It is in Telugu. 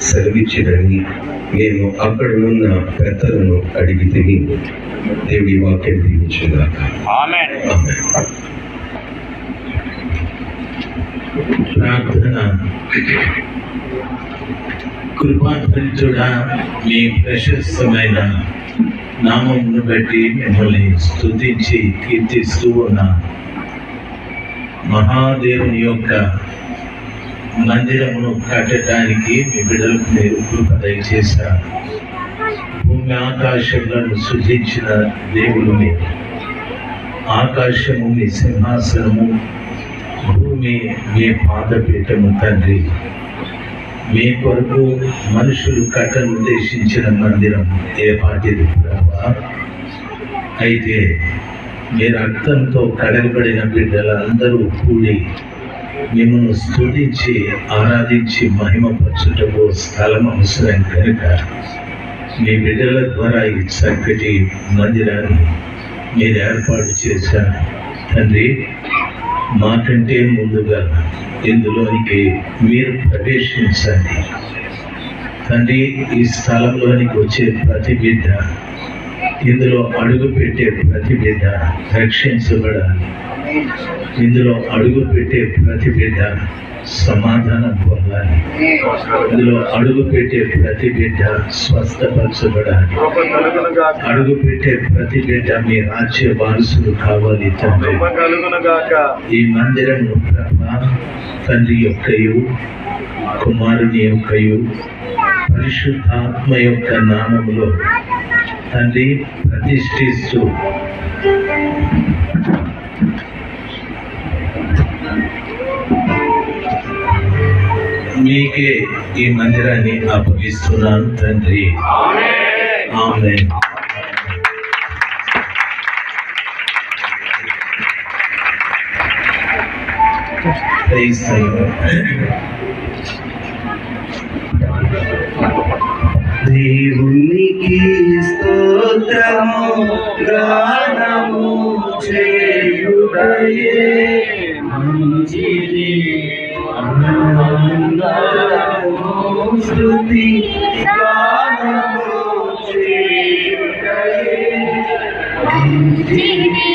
సెలవిచ్చినని నేను అక్కడ ఉన్న పెద్దలను అడిగి తిని దేవుడి వాక్యం ఆమేన్. ప్రార్థన. కృపాపరిచుడా మీ ప్రశస్తమైన నామమును బట్టి మిమ్మల్ని స్తుతించి కీర్తిస్తూ ఉన్న మహాదేవుని యొక్క మందిరమును కట్టడానికి మీ బిడ్డలకు మీరు కృప దయచేశారు. భూమి ఆకాశములను సృజించిన దేవుడిని ఆకాశము మీ సింహాసనము భూమి మీ పాదపీఠము తండ్రి. మీ కొరకు మనుషులు కట్టను ఉద్దేశించిన మందిరం ఏ పాటిది ప్రభా? అయితే మీ రక్తంతో కడగబడిన బిడ్డలందరూ కూడి మిమ్మల్ని స్థుతించి ఆరాధించి మహిమపరచుటకు స్థలం అవసరం కనుక మీ బిడ్డల ద్వారా ఈ చక్కటి మందిరాన్ని మీరు ఏర్పాటు చేశాను. తండ్రి మాకంటే ముందుగా ఇందులోనికి మీరు ప్రవేశించండి. తండ్రి ఈ స్థలంలోనికి వచ్చే ప్రతి బిడ్డ ఇందులో అడుగు పెట్టే ప్రతి బిడ్డ రక్షించబడాలి ఇందులో అడుగు పెట్టే ప్రతి బిడ్డ సమాధానం పొందాలి. ఇందులో అడుగు పెట్టే ప్రతి బిడ్డ స్వస్థపరచబడాలి అడుగు పెట్టే ప్రతి బిడ్డ మీ రాజ్య వారసులు కావాలి తండ్రి. ఈ మందిరం తండ్రి యొక్కయు కుమారుని యొక్కయు పరిశుద్ధాత్మ యొక్క నామములో తండ్రి ప్రతిష్ఠిస్తూ. మీకే ఈ మందిరాన్ని అప్పగిస్తున్నాను తండ్రి. ఆమె దేవునికి స్తోత్రము గానము చేయుటయే మంచిది అందరము స్తుతి గానము చేయుటయే మంచిది